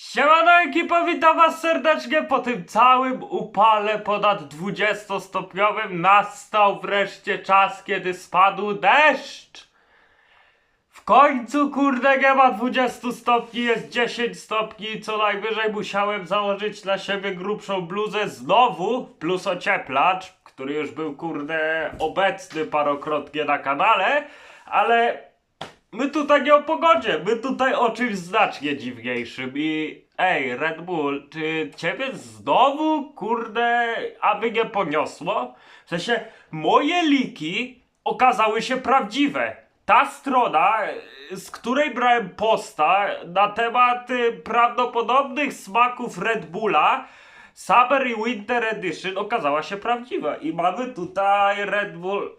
Siemano ekipa, witam was serdecznie po tym całym upale ponad 20-stopniowym nastał wreszcie czas, kiedy spadł deszcz. W końcu kurde nie ma 20 stopni, jest 10 stopni, co najwyżej musiałem założyć na siebie grubszą bluzę znowu, plus ocieplacz, który już był kurde obecny parokrotnie na kanale, ale My tutaj nie o pogodzie, my tutaj o czymś znacznie dziwniejszym i ej, Red Bull, czy ciebie znowu, kurde, aby nie poniosło? W sensie, moje liki okazały się prawdziwe. Ta strona, z której brałem posta na temat y, prawdopodobnych smaków Red Bulla, Summer i Winter Edition okazała się prawdziwa i mamy tutaj Red Bull...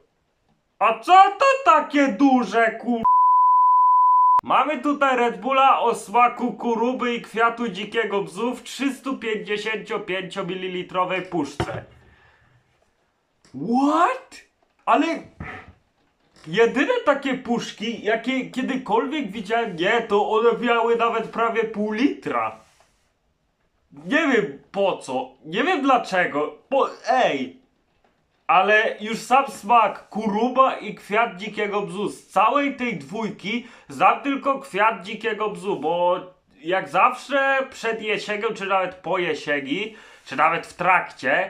A co to takie duże, kur... Mamy tutaj Red Bulla o smaku kuruby i kwiatu dzikiego bzu w 355 ml puszce. What? Ale jedyne takie puszki, jakie kiedykolwiek widziałem, nie, to one miały nawet prawie pół litra. Nie wiem po co, nie wiem dlaczego, bo ej, ale już sam smak kuruba i kwiat dzikiego bzu z całej tej dwójki znam tylko kwiat dzikiego bzu, bo jak zawsze przed jesienią, czy nawet po jesieni, czy nawet w trakcie,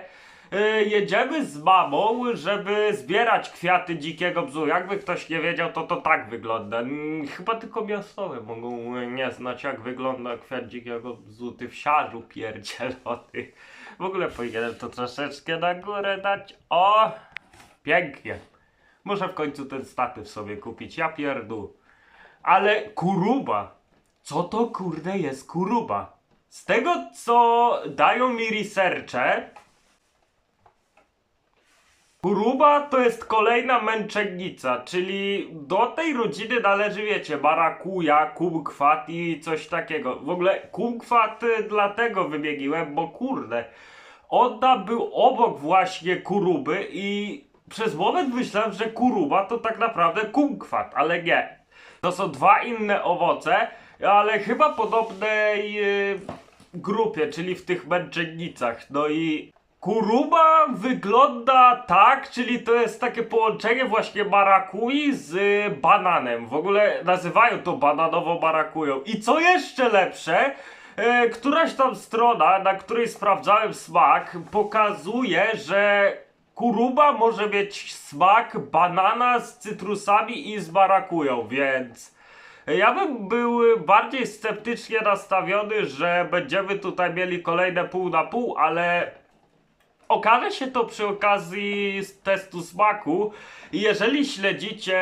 yy, jedziemy z mamą, żeby zbierać kwiaty dzikiego bzu. Jakby ktoś nie wiedział, to to tak wygląda. Mm, Chyba tylko miastowe mogą nie znać, jak wygląda kwiat dzikiego bzu. Ty wsiarzu pierdzielony. W ogóle powinienem to troszeczkę na górę dać. O! Pięknie. Muszę w końcu ten statyw sobie kupić. Ja pierdół. Ale kuruba. Co to kurde jest kuruba? Z tego co dają mi researche, Kuruba to jest kolejna męczennica, czyli do tej rodziny należy, wiecie, marakuja, kumkwat i coś takiego. W ogóle kumkwat y, dlatego wymieniłem, bo kurde, tam był obok właśnie kuruby i przez moment myślałem, że kuruba to tak naprawdę kumkwat, ale nie. To są dwa inne owoce, ale chyba podobnej yy, grupie, czyli w tych męczennicach. No i kuruba wygląda tak, czyli to jest takie połączenie właśnie marakui z bananem. W ogóle nazywają to bananowo marakują. I co jeszcze lepsze, e, któraś tam strona, na której sprawdzałem smak, pokazuje, że kuruba może mieć smak banana z cytrusami i z marakują, więc... Ja bym był bardziej sceptycznie nastawiony, że będziemy tutaj mieli kolejne pół na pół, ale okaże się to przy okazji testu smaku. Jeżeli śledzicie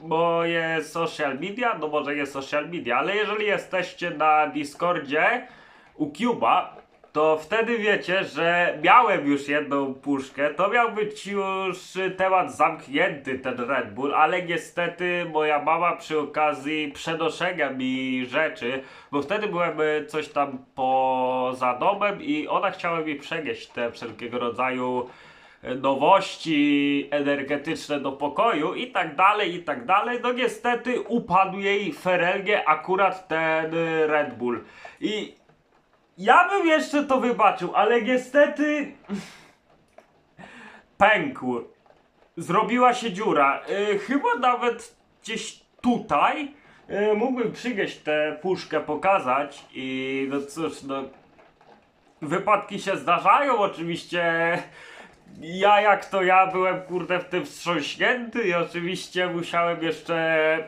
moje social media, no może nie social media, ale jeżeli jesteście na Discordzie u Cuba, to wtedy wiecie, że miałem już jedną puszkę. To miał być już temat zamknięty, ten Red Bull, ale niestety moja mama przy okazji przenoszenia mi rzeczy, bo wtedy byłem coś tam poza domem i ona chciała mi przenieść te wszelkiego rodzaju nowości energetyczne do pokoju i tak dalej, i tak dalej. No niestety upadł jej ferelnie akurat ten Red Bull. I ja bym jeszcze to wybaczył, ale niestety pękł. Zrobiła się dziura. Yy, chyba nawet gdzieś tutaj yy, mógłbym przygieść tę puszkę, pokazać i no cóż, no wypadki się zdarzają oczywiście. Ja jak to ja byłem kurde w tym wstrząśnięty i oczywiście musiałem jeszcze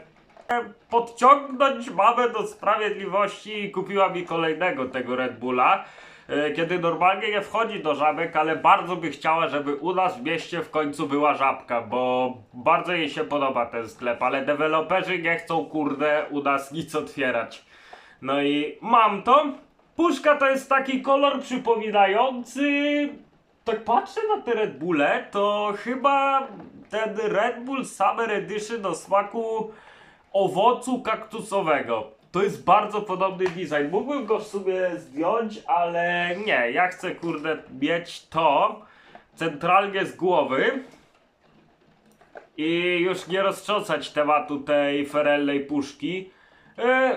podciągnąć mamę do sprawiedliwości i kupiła mi kolejnego tego Red Bulla. e, Kiedy normalnie nie wchodzi do żabek, ale bardzo by chciała, żeby u nas w mieście w końcu była żabka, bo bardzo jej się podoba ten sklep, ale deweloperzy nie chcą kurde u nas nic otwierać. No i mam to. Puszka to jest taki kolor przypominający. Tak patrzę na te Red Bulle, to chyba ten Red Bull Summer Edition o smaku owocu kaktusowego. To jest bardzo podobny design. Mógłbym go w sumie zdjąć, ale nie. Ja chcę kurde mieć to centralnie z głowy i już nie roztrząsać tematu tej ferelnej puszki. E,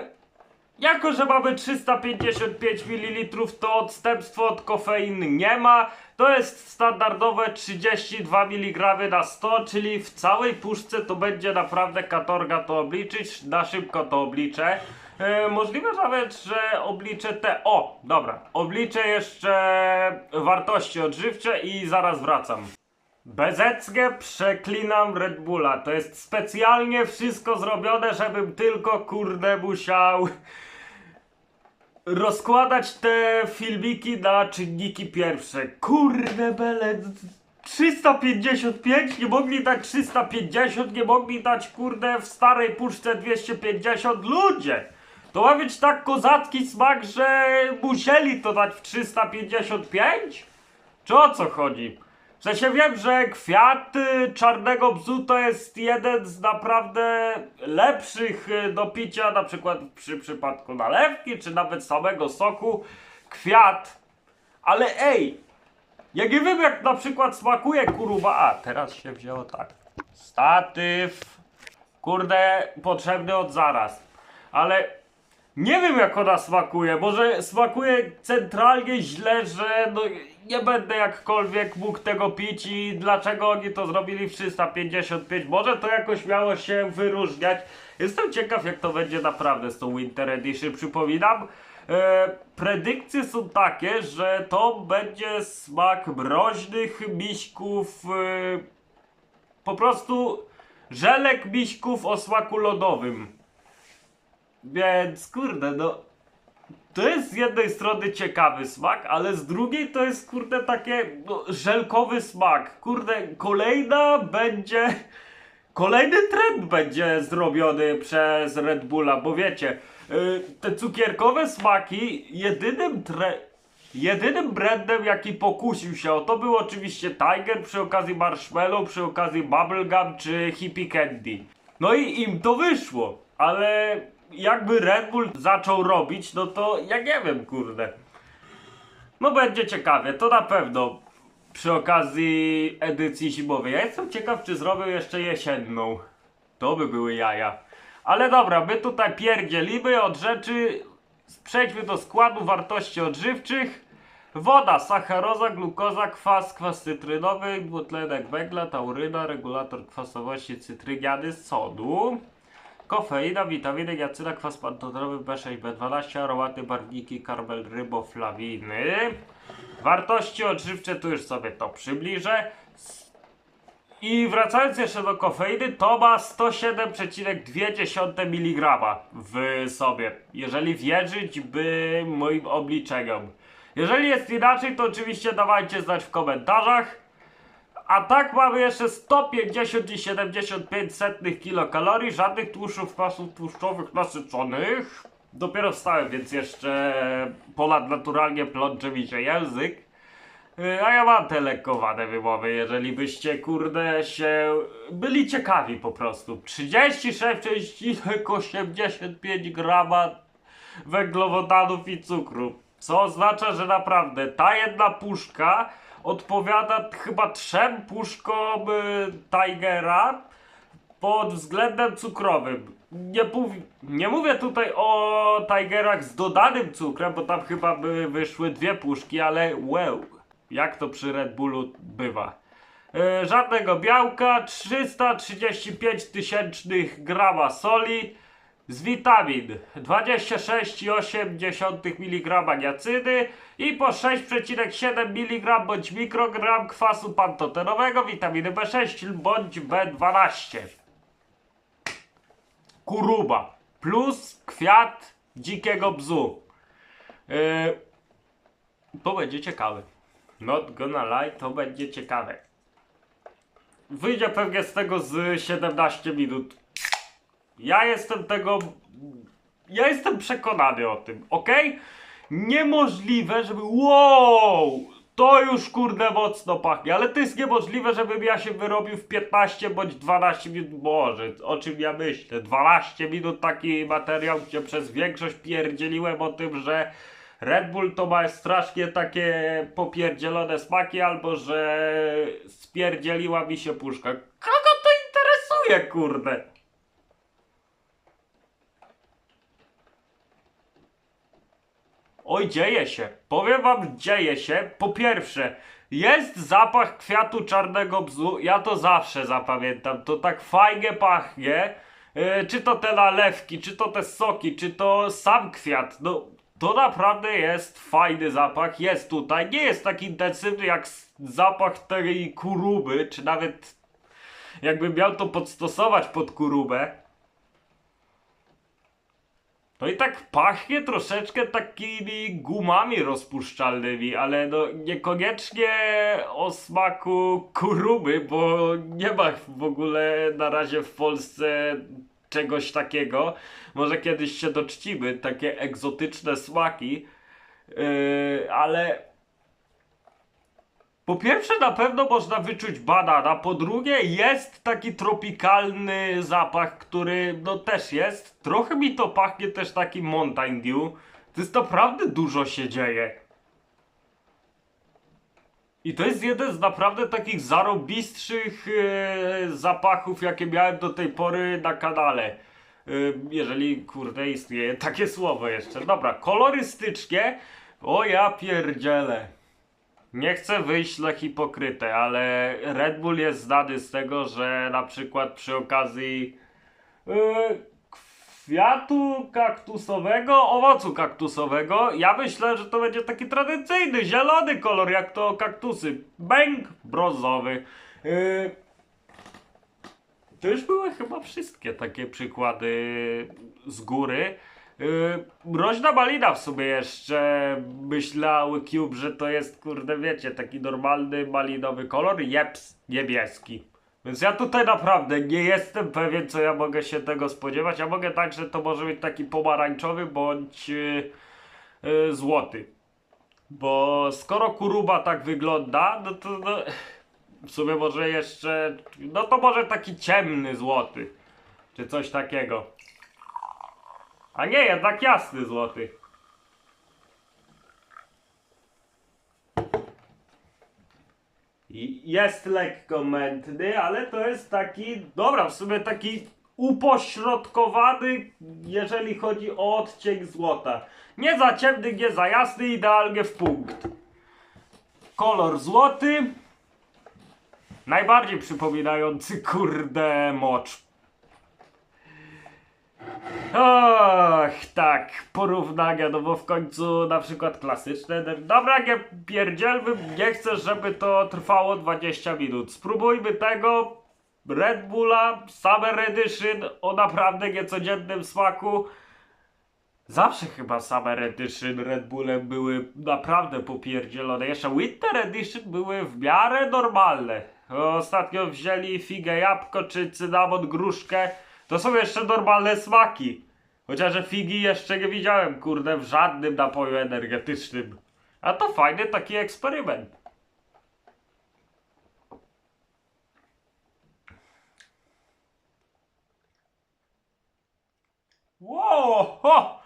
jako, że mamy 355 ml, to odstępstwo od kofeiny nie ma. To jest standardowe 32 mg na 100, czyli w całej puszce to będzie naprawdę katorga to obliczyć. Na szybko to obliczę. E, możliwe nawet, że obliczę te. O, dobra. Obliczę jeszcze wartości odżywcze i zaraz wracam. Bezecnie przeklinam Red Bulla. To jest specjalnie wszystko zrobione, żebym tylko kurde musiał rozkładać te filmiki na czynniki pierwsze. Kurde bele. 355, nie mogli dać 350, nie mogli dać kurde w starej puszce 250 ludzie. To ma być tak kozacki smak, że musieli to dać w 355? Czy o co chodzi? W sensie wiem, że kwiat czarnego bzu to jest jeden z naprawdę lepszych y, do picia, na przykład przy przypadku nalewki, czy nawet samego soku. Kwiat. Ale ej, ja nie wiem jak na przykład smakuje kuruba. A, teraz się wzięło tak. Statyw. Kurde, potrzebny od zaraz. Ale nie wiem jak ona smakuje. Może smakuje centralnie źle, że no, nie będę jakkolwiek mógł tego pić i dlaczego oni to zrobili w 355. Może to jakoś miało się wyróżniać. Jestem ciekaw jak to będzie naprawdę z tą Winter Edition. Przypominam, e, predykcje są takie, że to będzie smak mroźnych miśków, e, po prostu żelek miśków o smaku lodowym. Więc kurde, no. To jest z jednej strony ciekawy smak, ale z drugiej to jest kurde takie no, żelkowy smak. Kurde, kolejna będzie. Kolejny trend będzie zrobiony przez Red Bulla, bo wiecie, y, te cukierkowe smaki jedynym tre... Jedynym brandem, jaki pokusił się o to, był oczywiście Tiger przy okazji Marshmallow, przy okazji Bubblegum czy Hippie Candy. No i im to wyszło, ale jakby Red Bull zaczął robić, no to ja nie wiem, kurde. No będzie ciekawie, to na pewno przy okazji edycji zimowej. Ja jestem ciekaw, czy zrobią jeszcze jesienną. To by były jaja. Ale dobra, my tutaj pierdzielimy od rzeczy. Przejdźmy do składu wartości odżywczych. Woda, sacharoza, glukoza, kwas, kwas cytrynowy, dwutlenek węgla, tauryna, regulator kwasowości cytryniany, sodu. Kofeina, witaminy, jacyna, kwas pantotenowy, B6, B12, aromaty, barwniki, karmel, ryboflawiny. Wartości odżywcze, tu już sobie to przybliżę. I wracając jeszcze do kofeiny, to ma 107,2 mg w sobie, jeżeli wierzyć by moim obliczeniom. Jeżeli jest inaczej, to oczywiście dawajcie znać w komentarzach. A tak mamy jeszcze 150,75 kilokalorii, żadnych tłuszczów, kwasów tłuszczowych nasyconych. Dopiero wstałem, więc jeszcze ponadnaturalnie plącze mi się język. Y, A ja mam te lekkowane wymowy, jeżeli byście kurde się byli ciekawi po prostu. 36,85 85 grama węglowodanów i cukru. Co oznacza, że naprawdę ta jedna puszka odpowiada chyba trzem puszkom y, Tigera pod względem cukrowym. Nie, nie mówię tutaj o Tigerach z dodanym cukrem, bo tam chyba by wyszły dwie puszki, ale wow, jak to przy Red Bullu bywa. E, żadnego białka, 335 tysięcznych grama soli z witamin 26,8 mg niacyny i po 6,7 mg bądź mikrogram kwasu pantotenowego, witaminy B6 bądź B12 kuruba plus kwiat dzikiego bzu. Yy, to będzie ciekawe. Not gonna lie, to będzie ciekawe. Wyjdzie pewnie z tego z 17 minut. Ja jestem tego. Ja jestem przekonany o tym, ok? Niemożliwe, żeby. Wow! To już kurde mocno pachnie, ale to jest niemożliwe, żebym ja się wyrobił w 15 bądź 12 minut. Boże, o czym ja myślę? 12 minut taki materiał, gdzie przez większość pierdzieliłem o tym, że Red Bull to ma strasznie takie popierdzielone smaki, albo że spierdzieliła mi się puszka. Kogo to interesuje, kurde? Oj, dzieje się. Powiem wam, dzieje się. Po pierwsze, jest zapach kwiatu czarnego bzu. Ja to zawsze zapamiętam. To tak fajnie pachnie. E, czy to te nalewki, czy to te soki, czy to sam kwiat. No, to naprawdę jest fajny zapach. Jest tutaj. Nie jest tak intensywny jak zapach tej kuruby, czy nawet jakbym miał to podstosować pod kurubę. No i tak pachnie troszeczkę takimi gumami rozpuszczalnymi, ale no niekoniecznie o smaku kuruby, bo nie ma w ogóle na razie w Polsce czegoś takiego. Może kiedyś się doczcimy, takie egzotyczne smaki, yy, ale po pierwsze, na pewno można wyczuć banana. Po drugie, jest taki tropikalny zapach, który no też jest. Trochę mi to pachnie też taki Mountain Dew. To jest naprawdę dużo się dzieje. I to jest jeden z naprawdę takich zarobistszych e, zapachów, jakie miałem do tej pory na kanale. E, jeżeli, kurde, istnieje takie słowo jeszcze. Dobra, kolorystycznie. O ja pierdzielę. Nie chcę wyjść na hipokrytę, ale Red Bull jest znany z tego, że na przykład przy okazji yy, kwiatu kaktusowego, owocu kaktusowego, ja myślę, że to będzie taki tradycyjny, zielony kolor, jak to kaktusy. Bęk brązowy. Yy, to już były chyba wszystkie takie przykłady z góry. Yy, Mroźna malina w sumie jeszcze myślał Cube, że to jest, kurde, wiecie, taki normalny malinowy kolor. Jeps, niebieski. Więc ja tutaj naprawdę nie jestem pewien, co ja mogę się tego spodziewać. Ja mogę tak, że to może być taki pomarańczowy bądź yy, yy, złoty. Bo skoro kuruba tak wygląda, no to no, w sumie może jeszcze, no to może taki ciemny złoty. Czy coś takiego. A nie, jednak jasny złoty. Jest lekko mętny, ale to jest taki, dobra, w sumie taki upośrodkowany, jeżeli chodzi o odcień złota. Nie za ciemny, nie za jasny, idealnie w punkt. Kolor złoty, najbardziej przypominający kurde mocz. Och, tak, porównania, no bo w końcu na przykład klasyczne. Dobra, nie pierdzielmy, nie chcę, żeby to trwało 20 minut. Spróbujmy tego Red Bulla Summer Edition o naprawdę niecodziennym smaku. Zawsze chyba Summer Edition Red Bullem były naprawdę popierdzielone. Jeszcze Winter Edition były w miarę normalne. Ostatnio wzięli figę jabłko czy cynamon gruszkę. To są jeszcze normalne smaki. Chociaż figi jeszcze nie widziałem, kurde, w żadnym napoju energetycznym. A to fajny taki eksperyment. Wow, ho!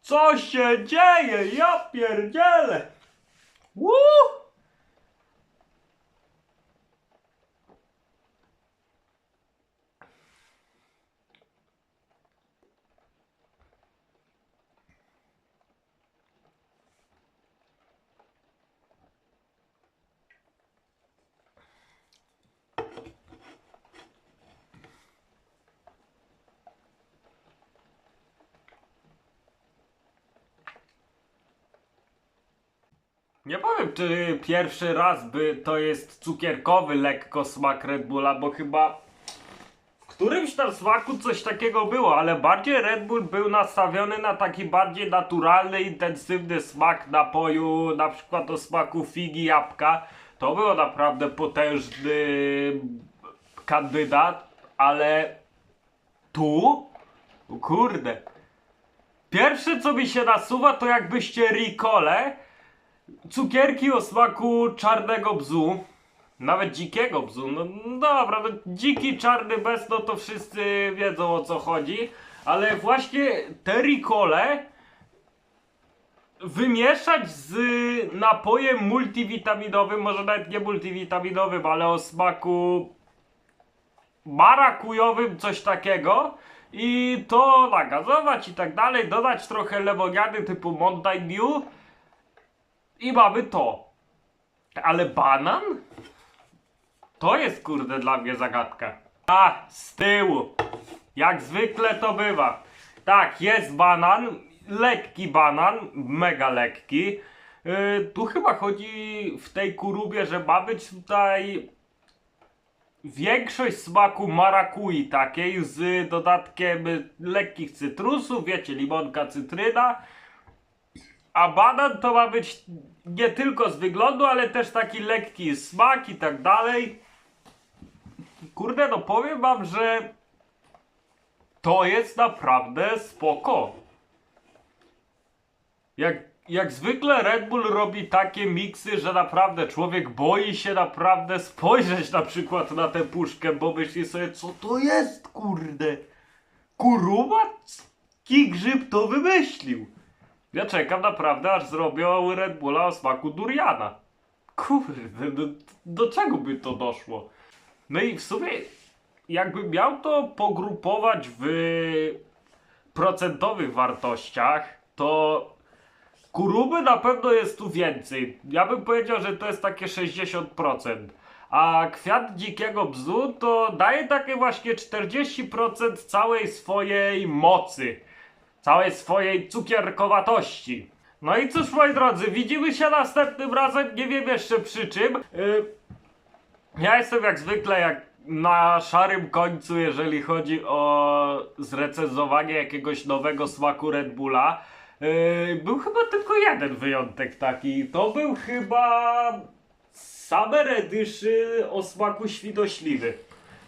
Co się dzieje? Ja pierdzielę! Woo! Nie powiem, czy pierwszy raz by to jest cukierkowy lekko smak Red Bulla, bo chyba w którymś tam smaku coś takiego było, ale bardziej Red Bull był nastawiony na taki bardziej naturalny, intensywny smak napoju, na przykład o smaku figi, jabłka. To było naprawdę potężny kandydat, ale tu, kurde, pierwsze co mi się nasuwa to jakbyście Ricole cukierki o smaku czarnego bzu, nawet dzikiego bzu, no no dobra, no dziki czarny bez, no to wszyscy wiedzą o co chodzi, ale właśnie te ricole wymieszać z napojem multivitaminowym, może nawet nie multivitaminowym, ale o smaku marakujowym, coś takiego. I to nagazować i tak dalej, dodać trochę lemoniady typu Mountain Dew i mamy to. Ale banan? To jest kurde dla mnie zagadka. A, z tyłu. Jak zwykle to bywa. Tak, jest banan, lekki banan, mega lekki. Yy, tu chyba chodzi w tej kurubie, że ma być tutaj większość smaku marakui takiej z dodatkiem lekkich cytrusów, wiecie, limonka, cytryna. A banan to ma być nie tylko z wyglądu, ale też taki lekki smak i tak dalej. Kurde, no powiem wam, że to jest naprawdę spoko. Jak, jak zwykle Red Bull robi takie miksy, że naprawdę człowiek boi się naprawdę spojrzeć na przykład na tę puszkę, bo myśli sobie, co to jest, kurde? Kuruba? Ki grzyb to wymyślił? Ja czekam naprawdę, aż zrobią Red Bulla o smaku duriana. Kurde, do, do czego by to doszło? No i w sumie, jakbym miał to pogrupować w procentowych wartościach, to kuruby na pewno jest tu więcej. Ja bym powiedział, że to jest takie 60%. A kwiat dzikiego bzu to daje takie właśnie 40% całej swojej mocy całej swojej cukierkowatości. No i cóż, moi drodzy, widzimy się następnym razem, nie wiem jeszcze przy czym. Yy, ja jestem jak zwykle jak na szarym końcu, jeżeli chodzi o zrecenzowanie jakiegoś nowego smaku Red Bulla. Yy, był chyba tylko jeden wyjątek taki. To był chyba Summer Edition o smaku świnośliwy.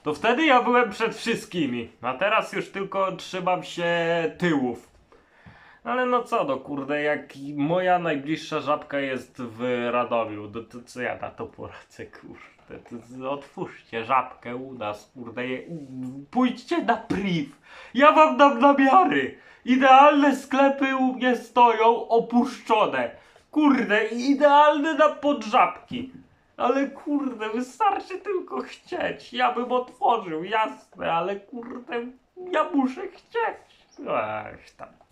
To wtedy ja byłem przed wszystkimi, a teraz już tylko trzymam się tyłów. Ale no co no kurde, jak moja najbliższa żabka jest w Radomiu, no to co ja na to poradzę kurde. To otwórzcie żabkę u nas, kurde. Pójdźcie na priv. Ja wam dam namiary. Idealne sklepy u mnie stoją opuszczone. Kurde, idealne na podżabki. Ale kurde, wystarczy tylko chcieć. Ja bym otworzył, jasne, ale kurde, ja muszę chcieć. Ech, tam.